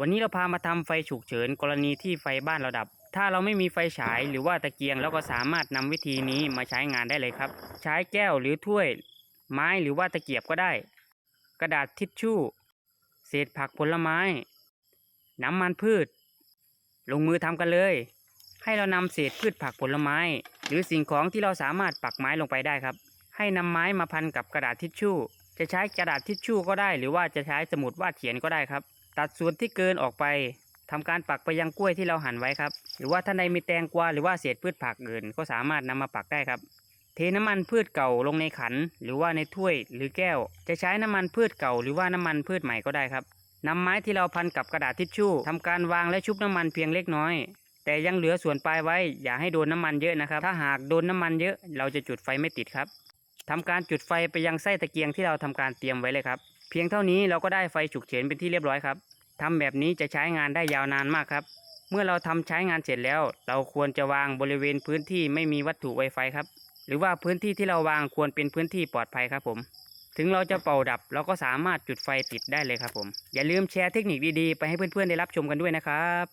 วันนี้เราพามาทำไฟฉุกเฉิน กรณีที่ไฟบ้านเราดับ ถ้าเราไม่มีไฟฉายหรือว่าตะเกียงเราก็สามารถนำวิธีนี้มาใช้งานได้เลยครับ ใช้แก้วหรือถ้วย ไม้หรือว่าตะเกียบก็ได้ กระดาษทิชชู่ เศษผักผลไม้ น้ำมันพืช ลงมือทำกันเลย ให้เรานำเศษพืชผักผลไม้ หรือสิ่งของที่เราสามารถปักไม้ลงไปได้ครับ ให้นำไม้มาพันกับกระดาษทิชชู่ จะใช้กระดาษทิชชู่ก็ได้ หรือว่าจะใช้สมุดวาดเขียนก็ได้ครับ ตัดส่วนที่เกินออกไปทำการปักไปยังกล้วยที่เราหั่นไว้ครับ หรือว่าท่านใดมีแตงกวาหรือว่าเศษพืชผักอื่น ก็สามารถนำมาปักได้ครับ เทน้ำมันพืชเก่าลงในขัน หรือว่าในถ้วยหรือแก้ว จะใช้น้ำมันพืชเก่า หรือว่าน้ำมันพืชใหม่ก็ได้ครับนำไม้ที่เราพันกับกระดาษทิชชู่ทำการวางและชุบน้ำมันเพียงเล็กน้อย แต่ยังเหลือส่วนปลายไว้ อย่าให้โดนน้ำมันเยอะนะครับ ถ้าหากโดนน้ำมันเยอะ เราจะจุดไฟไม่ติดครับทำการจุดไฟไปยังไส้ตะเกียงที่เราทำการเตรียมไว้เลยครับ พียงเท่านี้เราก็ได้ไฟฉุกเฉินเป็นที่เรียบร้อยครับทำแบบนี้จะใช้งานได้ยาวนานมากครับ เมื่อเราทำใช้งานเสร็จแล้ว เราควรจะวางบริเวณพื้นที่ไม่มีวัตถุไวไฟครับ หรือว่าพื้นที่ที่เราวางควรเป็นพื้นที่ปลอดภัยครับผม ถึงเราจะเป่าดับเราก็สามารถจุดไฟติดได้เลยครับผม อย่าลืมแชร์เทคนิคดีๆ ไปให้เพื่อนๆได้รับชมกันด้วยนะครับ